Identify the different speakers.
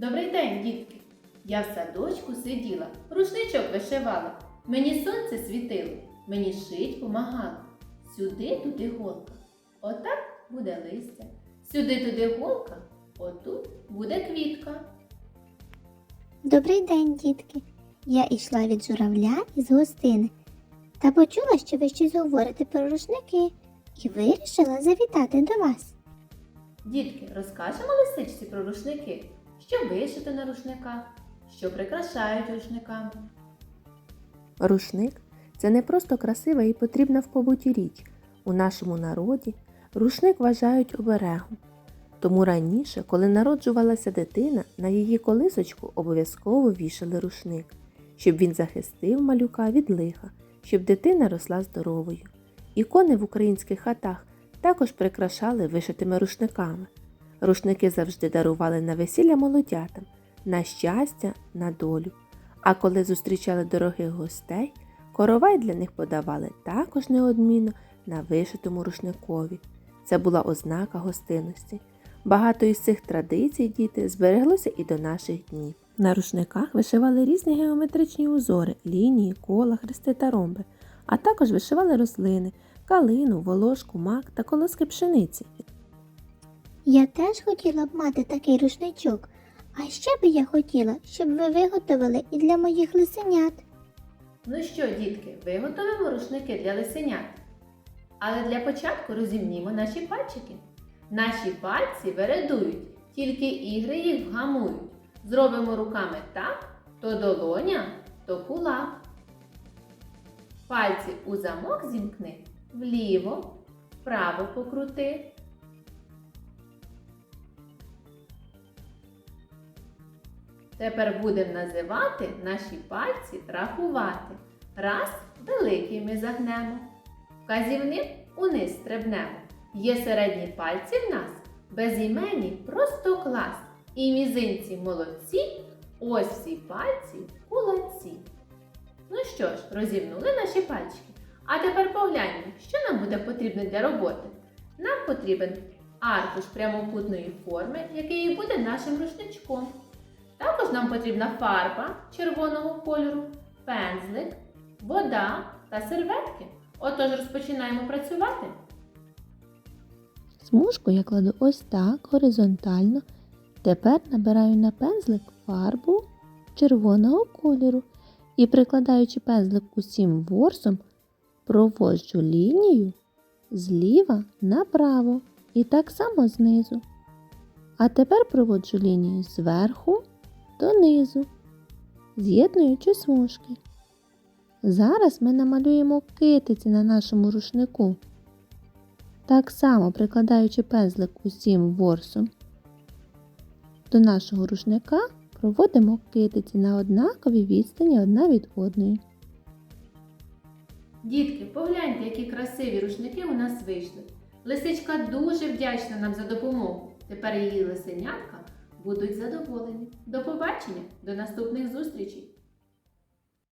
Speaker 1: Добрий день, дітки! Я в садочку сиділа, рушничок вишивала. Мені сонце світило, мені шить помагало. Сюди туди голка. Отак буде листя. Сюди туди голка, отут буде квітка.
Speaker 2: Добрий день, дітки. Я йшла від журавля із гостини та почула, що ви щось говорите про рушники, і вирішила завітати до вас.
Speaker 1: Дітки, розкажемо лисичці про рушники, що вишито на рушниках, що прикрашають рушниками.
Speaker 3: Рушник це не просто красива і потрібна в побуті річ. У нашому народі рушник вважають оберегом. Тому раніше, коли народжувалася дитина, на її колисочку обов'язково вішали рушник, щоб він захистив малюка від лиха, щоб дитина росла здоровою. Ікони в українських хатах також прикрашали вишитими рушниками. Рушники завжди дарували на весілля молодятам, на щастя, на долю. А коли зустрічали дорогих гостей, коровай для них подавали також неодмінно на вишитому рушникові. Це була ознака гостинності. Багато із цих традицій діти збереглося і до наших днів. На рушниках вишивали різні геометричні узори, лінії, кола, хрести та ромби, а також вишивали рослини, калину, волошку, мак та колоски пшениці.
Speaker 2: Я теж хотіла б мати такий рушничок, а ще би я хотіла, щоб ви виготовили і для моїх лисенят.
Speaker 1: Ну що, дітки, виготовимо рушники для лисенят. Але для початку розімнімо наші пальчики. Наші пальці вередують, тільки ігри їх вгамують. Зробимо руками так, то долоня, то кулак. Пальці у замок зімкни, вліво, вправо покрути. Тепер будемо називати наші пальці рахувати. Раз великий ми загнемо. Вказівним униз стрибнемо. Є середні пальці в нас, безіменні просто клас. І мізинці молодці, ось всі пальці кулаці. Ну що ж, розімнули наші пальчики. А тепер погляньмо, що нам буде потрібно для роботи. Нам потрібен аркуш прямокутної форми, який буде нашим рушничком. Також нам потрібна фарба червоного кольору, пензлик, вода та серветки. Отож розпочинаємо працювати.
Speaker 3: Смужку я кладу ось так, горизонтально. Тепер набираю на пензлик фарбу червоного кольору і, прикладаючи пензлик усім ворсом, проводжу лінію зліва направо і так само знизу. А тепер проводжу лінію зверху донизу, з'єднуючи смужки. Зараз ми намалюємо китиці на нашому рушнику. Так само прикладаючи пензлик усім ворсом до нашого рушника, проводимо китиці на однаковій відстані одна від одної.
Speaker 1: Дітки, погляньте, які красиві рушники у нас вийшли. Лисичка дуже вдячна нам за допомогу. Тепер її лисенятка будуть задоволені. До побачення, до наступних зустрічей!